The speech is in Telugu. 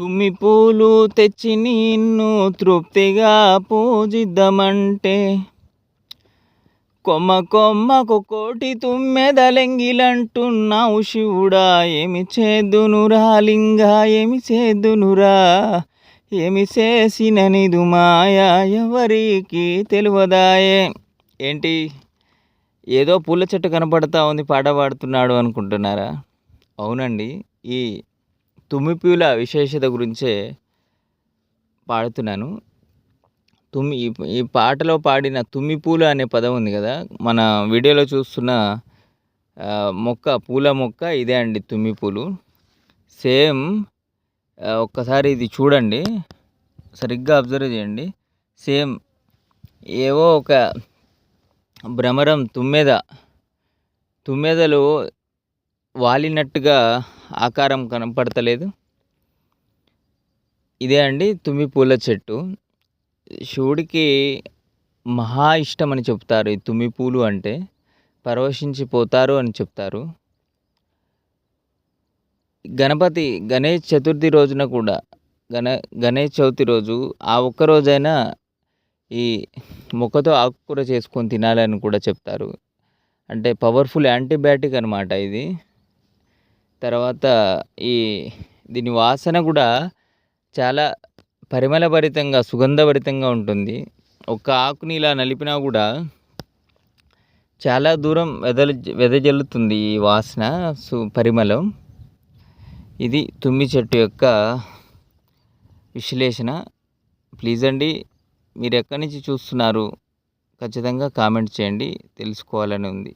తుమ్మి పూలు తెచ్చి నిన్ను తృప్తిగా పూజిద్దామంటే. కొమ్మ కొమ్మకు కోటి తుమ్మెదలెంగిలంటున్నావు శివుడా ఏమి చేద్దునురా లింగా ఏమి చేద్దునురా ఏమి చేసిన నిదు మాయా ఎవరికి తెలియదాయే. ఏంటి? ఏదో పూల చెట్టు కనపడతా ఉంది పాట పాడుతున్నాడు అనుకుంటున్నారా? అవునండి ఈ తుమ్మిపూల విశేషత గురించే పాడుతున్నాను. తుమ్మి ఈ- ఈ పాటలో పాడిన తుమ్మిపూల అనే పదం ఉంది కదా మన వీడియోలో చూస్తున్న మొక్క పూల మొక్క ఇదే అండి తుమ్మి పూలు సేమ్ ఒక్కసారి ఇది చూడండి సరిగ్గా అబ్జర్వ్ చేయండి. సేమ్ ఏవో ఒక భ్రమరం తుమ్మెద తుమ్మెదలు వాలినట్టుగా ఆకారం కనపడతలేదు. ఇదే అండి తుమ్మి పూల చెట్టు. శివుడికి మహా ఇష్టం అని చెప్తారు ఈ తుమ్మి పూలు అంటే. పరవశించిపోతారు అని చెప్తారు. గణపతి గణేష్ చతుర్థి రోజున కూడా గణ గణేష్ చవితి రోజు ఆ ఒక్క రోజైనా ఈ మొక్కతో ఆకుకూర చేసుకొని తినాలని కూడా చెప్తారు. అంటే పవర్ఫుల్ యాంటీబయాటిక్ అనమాట ఇది. తర్వాత ఈ దీని వాసన కూడా చాలా పరిమళభరితంగా సుగంధభరితంగా ఉంటుంది. ఒక ఆకుని ఇలా నలిపినా కూడా చాలా దూరం వెదలు వెదజల్లుతుంది ఈ వాసన సు పరిమళం. ఇది తుమ్మి చెట్టు యొక్క విశ్లేషణ. ప్లీజ్ అండి మీరు ఎక్కడి నుంచి చూస్తున్నారు? ఖచ్చితంగా కామెంట్ చేయండి. తెలుసుకోవాలని ఉంది.